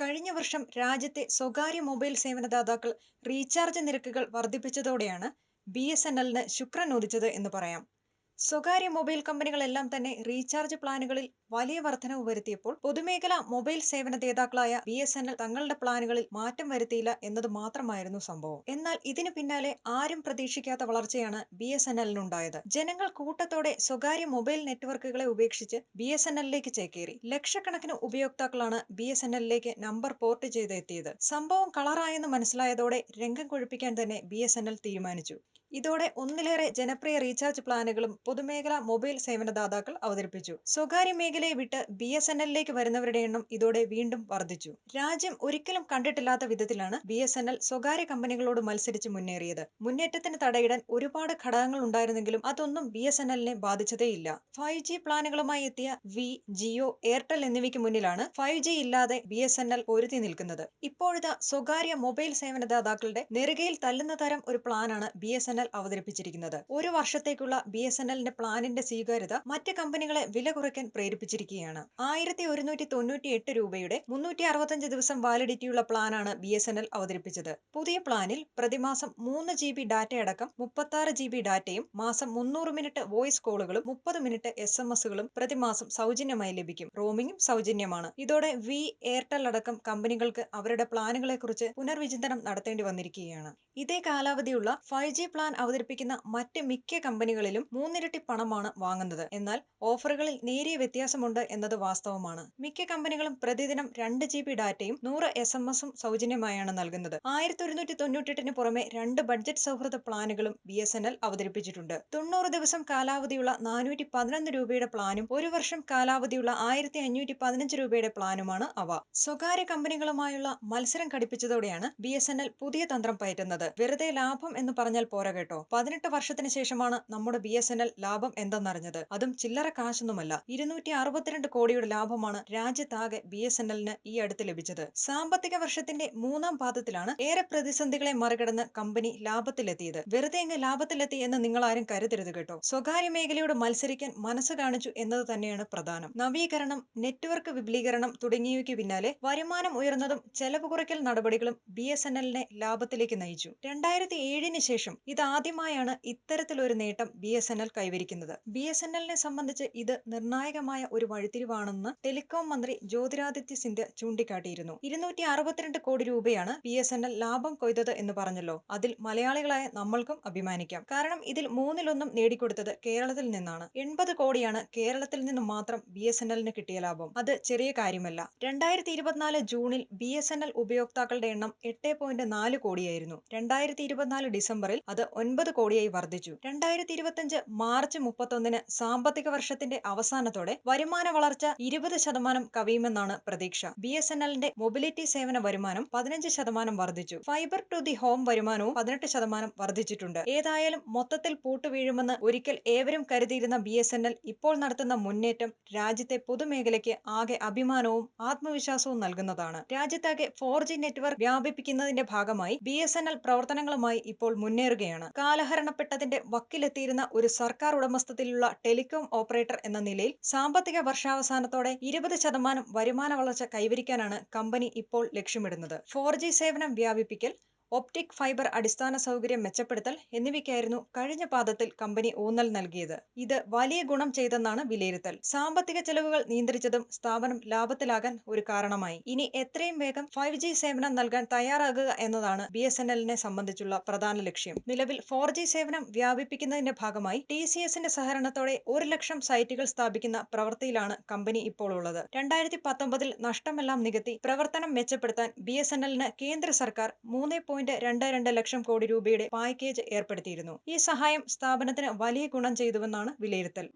കഴിഞ്ഞ വർഷം രാജ്യത്തെ സ്വകാര്യ മൊബൈൽ സേവനദാതാക്കൾ റീചാർജ് നിരക്കുകൾ വർദ്ധിപ്പിച്ചതോടെയാണ് ബി എസ് എൻ എല്ലിന് ശുക്രൻ ഉദിച്ചത് എന്ന് പറയാം. സ്വകാര്യ മൊബൈൽ കമ്പനികളെല്ലാം തന്നെ റീചാർജ് പ്ലാനുകളിൽ വലിയ വർധനവ് വരുത്തിയപ്പോൾ പൊതുമേഖലാ മൊബൈൽ സേവന ദാതാക്കളായ ബി എസ് എൻ എൽ തങ്ങളുടെ പ്ലാനുകളിൽ മാറ്റം വരുത്തിയില്ല എന്നത് മാത്രമായിരുന്നു സംഭവം. എന്നാൽ ഇതിന് പിന്നാലെ ആരും പ്രതീക്ഷിക്കാത്ത വളർച്ചയാണ് ബി എസ് എൻ എല്ലിനുണ്ടായത്. ജനങ്ങൾ കൂട്ടത്തോടെ സ്വകാര്യ മൊബൈൽ നെറ്റ്വർക്കുകളെ ഉപേക്ഷിച്ച് ബി എസ് എൻ എല്ലിലേക്ക് ചേക്കേറി. ലക്ഷക്കണക്കിന് ഉപയോക്താക്കളാണ് ബി എസ് എൻ എല്ലിലേക്ക് നമ്പർ പോർട്ട് ചെയ്ത് എത്തിയത് സംഭവം കളറായെന്ന് മനസ്സിലായതോടെ രംഗം കൊഴുപ്പിക്കാൻ തന്നെ ബി എസ് എൻ എൽ തീരുമാനിച്ചു. ഇതോടെ ഒന്നിലേറെ ജനപ്രിയ റീചാർജ് പ്ലാനുകളും പൊതുമേഖലാ മൊബൈൽ സേവനദാതാക്കൾ അവതരിപ്പിച്ചു. സ്വകാര്യ മേഖലയെ വിട്ട് ബി എസ് എൻ എല്ലിലേക്ക് വരുന്നവരുടെ എണ്ണം ഇതോടെ വീണ്ടും വർദ്ധിച്ചു. രാജ്യം ഒരിക്കലും കണ്ടിട്ടില്ലാത്ത വിധത്തിലാണ് ബി എസ് എൻ എൽ സ്വകാര്യ കമ്പനികളോട് മത്സരിച്ച് മുന്നേറിയത്. മുന്നേറ്റത്തിന് തടയിടാൻ ഒരുപാട് ഘടകങ്ങൾ ഉണ്ടായിരുന്നെങ്കിലും അതൊന്നും ബി എസ് എൻ എല്ലിനെ ബാധിച്ചതേയില്ല. ഫൈവ് ജി പ്ലാനുകളുമായി എത്തിയ വി ജിയോ എയർടെൽ എന്നിവയ്ക്ക് മുന്നിലാണ് ഫൈവ് ജി ഇല്ലാതെ ബി എസ് എൻ എൽ പൊരുതി നിൽക്കുന്നത്. ഇപ്പോഴത്തെ സ്വകാര്യ മൊബൈൽ സേവനദാതാക്കളുടെ നെറുകയിൽ തല്ലുന്ന തരം ഒരു പ്ലാനാണ് ബി എസ് എൻ എൽ അവതരിപ്പിച്ചിരിക്കുന്നത്. ഒരു വർഷത്തേക്കുള്ള ബി എസ് എൻ എല്ലിന്റെ പ്ലാനിന്റെ സ്വീകാര്യത മറ്റ് കമ്പനികളെ വില കുറയ്ക്കാൻ പ്രേരിപ്പിച്ചിരിക്കുകയാണ്. ആയിരത്തി ഒരുന്നൂറ്റി തൊണ്ണൂറ്റി എട്ട് രൂപയുടെ മുന്നൂറ്റി അറുപത്തഞ്ച് ദിവസം വാലിഡിറ്റിയുള്ള പ്ലാനാണ് ബി എസ് എൻ എൽ അവതരിപ്പിച്ചത്. പുതിയ പ്ലാനിൽ പ്രതിമാസം മൂന്ന് ജി ബി ഡാറ്റ അടക്കം മുപ്പത്തി ആറ് ജി ബി ഡാറ്റയും മാസം മുന്നൂറ് മിനിറ്റ് വോയിസ് കോളുകളും മുപ്പത് മിനിറ്റ് എസ് എം എസുകളും പ്രതിമാസം സൗജന്യമായി ലഭിക്കും. റോമിംഗും സൗജന്യമാണ്. ഇതോടെ വി എയർടെൽ അടക്കം കമ്പനികൾക്ക് അവരുടെ പ്ലാനുകളെക്കുറിച്ച് പുനർവിചിന്തനം നടത്തേണ്ടി വന്നിരിക്കുകയാണ്. ഇതേ കാലാവധിയുള്ള ഫൈവ് ജി പ്ലാൻ അവതരിപ്പിക്കുന്ന മറ്റ് മിക്ക കമ്പനികളിലും മൂന്നിരട്ടി പണമാണ് വാങ്ങുന്നത്. എന്നാൽ ഓഫറുകളിൽ നേരിയ വ്യത്യാസമുണ്ട് എന്നത് വാസ്തവമാണ്. മിക്ക കമ്പനികളും പ്രതിദിനം രണ്ട് ജി ബി ഡാറ്റയും നൂറ് എസ് എം എസും സൗജന്യമായാണ് നൽകുന്നത്. ആയിരത്തി ഒരുന്നൂറ്റി തൊണ്ണൂറ്റെട്ടിന് പുറമെ രണ്ട് ബഡ്ജറ്റ് സൗഹൃദ പ്ലാനുകളും ബി എസ് എൻ എൽ അവതരിപ്പിച്ചിട്ടുണ്ട്. തൊണ്ണൂറ് ദിവസം കാലാവധിയുള്ള നാനൂറ്റി പതിനൊന്ന് രൂപയുടെ പ്ലാനും ഒരു വർഷം കാലാവധിയുള്ള ആയിരത്തി അഞ്ഞൂറ്റി പതിനഞ്ച് രൂപയുടെ പ്ലാനുമാണ് അവ. സ്വകാര്യ കമ്പനികളുമായുള്ള മത്സരം ഘടിപ്പിച്ചതോടെയാണ് ബി എസ് എൻ എൽ പുതിയ തന്ത്രം പയറ്റുന്നത്. വെറുതെ ലാഭം എന്ന് പറഞ്ഞാൽ പോരാ കേട്ടോ. പതിനെട്ട് വർഷത്തിന് ശേഷമാണ് നമ്മുടെ ബി എസ് എൻ എൽ ലാഭം എന്തെന്നറിഞ്ഞത്. അതും ചില്ലറ കാശൊന്നുമല്ല. ഇരുന്നൂറ്റി അറുപത്തിരണ്ട് കോടിയുടെ ലാഭമാണ് രാജ്യത്താകെ ബി എസ് എൻ എല്ലിന് ഈ അടുത്ത് ലഭിച്ചത്. സാമ്പത്തിക വർഷത്തിന്റെ മൂന്നാം പാദത്തിലാണ് ഏറെ പ്രതിസന്ധികളെ മറികടന്ന് കമ്പനി ലാഭത്തിലെത്തിയത്. വെറുതെ അങ്ങ് ലാഭത്തിലെത്തി എന്ന് നിങ്ങൾ ആരും കരുതരുത് കേട്ടോ. സ്വകാര്യ മേഖലയോട് മത്സരിക്കാൻ മനസ്സ് കാണിച്ചു എന്നത് തന്നെയാണ് പ്രധാനം. നവീകരണം നെറ്റ്വർക്ക് വിപുലീകരണം തുടങ്ങിയവയ്ക്ക് പിന്നാലെ വരുമാനം ഉയർന്നതും ചെലവ് കുറയ്ക്കൽ നടപടികളും ബി എസ് എൻ എല്ലിനെ ലാഭത്തിലേക്ക് നയിച്ചു. രണ്ടായിരത്തി ഏഴിന് ശേഷം ഇതാദ്യമായാണ് ഇത്തരത്തിലൊരു നേട്ടം ബി എസ് എൻ എൽ കൈവരിക്കുന്നത്. ബി എസ് എൻ എല്ലിനെ സംബന്ധിച്ച് ഇത് നിർണായകമായ ഒരു വഴിത്തിരിവാണെന്ന് ടെലികോം മന്ത്രി ജ്യോതിരാദിത്യ സിന്ധ്യ ചൂണ്ടിക്കാട്ടിയിരുന്നു. ഇരുന്നൂറ്റി അറുപത്തിരണ്ട് കോടി രൂപയാണ് ബി എസ് എൻ എൽ ലാഭം കൊയ്തത് എന്ന് പറഞ്ഞല്ലോ. അതിൽ മലയാളികളായ നമ്മൾക്കും അഭിമാനിക്കാം. കാരണം ഇതിൽ മൂന്നിലൊന്നും നേടിക്കൊടുത്തത് കേരളത്തിൽ നിന്നാണ്. എൺപത് കോടിയാണ് കേരളത്തിൽ നിന്ന് മാത്രം ബി എസ് എൻ എല്ലിന് കിട്ടിയ ലാഭം. അത് ചെറിയ കാര്യമല്ല. രണ്ടായിരത്തി ഇരുപത്തിനാല് ജൂണിൽ ബി എസ് എൻ എൽ ഉപയോക്താക്കളുടെ എണ്ണം എട്ട് പോയിന്റ് നാല് കോടിയായിരുന്നു. രണ്ടായിരത്തി ഇരുപത്തിനാല് ഡിസംബറിൽ അത് ഒൻപത് കോടിയായി വർദ്ധിച്ചു. രണ്ടായിരത്തി ഇരുപത്തിയഞ്ച് മാർച്ച് മുപ്പത്തൊന്നിന് സാമ്പത്തിക വർഷത്തിന്റെ അവസാനത്തോടെ വരുമാന വളർച്ച ഇരുപത് ശതമാനം കവിയുമെന്നാണ് പ്രതീക്ഷ. ബി എസ് എൻ എല്ലിന്റെ മൊബിലിറ്റി സേവന വരുമാനം പതിനഞ്ച് ശതമാനം വർദ്ധിച്ചു. ഫൈബർ ടു ദി ഹോം വരുമാനവും പതിനെട്ട് ശതമാനം വർദ്ധിച്ചിട്ടുണ്ട്. ഏതായാലും മൊത്തത്തിൽ പൂട്ടുവീഴുമെന്ന് ഒരിക്കൽ ഏവരും കരുതിയിരുന്ന ബി എസ് എൻ എൽ ഇപ്പോൾ നടത്തുന്ന മുന്നേറ്റം രാജ്യത്തെ പൊതുമേഖലയ്ക്ക് ആകെ അഭിമാനവും ആത്മവിശ്വാസവും നൽകുന്നതാണ്. രാജ്യത്താകെ ഫോർ ജി നെറ്റ്വർക്ക് വ്യാപിപ്പിക്കുന്നതിന്റെ ഭാഗമായി ബി എസ് എൻ എൽ പ്രവർത്തനങ്ങളുമായി ഇപ്പോൾ മുന്നേറുകയാണ്. കാലഹരണപ്പെട്ടതിന്റെ വക്കിലെത്തിയിരുന്ന ഒരു സർക്കാർ ഉടമസ്ഥതയിലുള്ള ടെലികോം ഓപ്പറേറ്റർ എന്ന നിലയിൽ സാമ്പത്തിക വർഷാവസാനത്തോടെ ഇരുപത് ശതമാനം വരുമാന വളർച്ച കൈവരിക്കാനാണ് കമ്പനി ഇപ്പോൾ ലക്ഷ്യമിടുന്നത്. ഫോർ സേവനം വ്യാപിപ്പിക്കൽ ഒപ്റ്റിക് ഫൈബർ അടിസ്ഥാന സൗകര്യം മെച്ചപ്പെടുത്തൽ എന്നിവയ്ക്കായിരുന്നു കഴിഞ്ഞ പാദത്തിൽ കമ്പനി ഊന്നൽ നൽകിയത്. ഇത് വലിയ ഗുണം ചെയ്തെന്നാണ് വിലയിരുത്തൽ. സാമ്പത്തിക ചെലവുകൾ നിയന്ത്രിച്ചതും സ്ഥാപനം ലാഭത്തിലാകാൻ ഒരു കാരണമായി. ഇനി എത്രയും വേഗം ഫൈവ് ജി സേവനം നൽകാൻ തയ്യാറാകുക എന്നതാണ് ബി എസ് എൻ എല്ലിനെ സംബന്ധിച്ചുള്ള പ്രധാന ലക്ഷ്യം. നിലവിൽ ഫോർ ജി സേവനം വ്യാപിപ്പിക്കുന്നതിന്റെ ഭാഗമായി ടി സി എസിന്റെ സഹകരണത്തോടെ ഒരു ലക്ഷം സൈറ്റുകൾ സ്ഥാപിക്കുന്ന പ്രവൃത്തിയിലാണ് കമ്പനി ഇപ്പോൾ ഉള്ളത്. രണ്ടായിരത്തി പത്തൊമ്പതിൽ നഷ്ടമെല്ലാം നികത്തി പ്രവർത്തനം മെച്ചപ്പെടുത്താൻ ബി എസ് എൻ എല്ലിന് കേന്ദ്ര സർക്കാർ മൂന്ന് പോയിന്റ് രണ്ട് രണ്ട് ലക്ഷം കോടി രൂപയുടെ പാക്കേജ് ഏർപ്പെടുത്തിയിരുന്നു. ഈ സഹായം സ്ഥാപനത്തിന് വലിയ ഗുണം ചെയ്തുവെന്നാണ് വിലയിരുത്തൽ.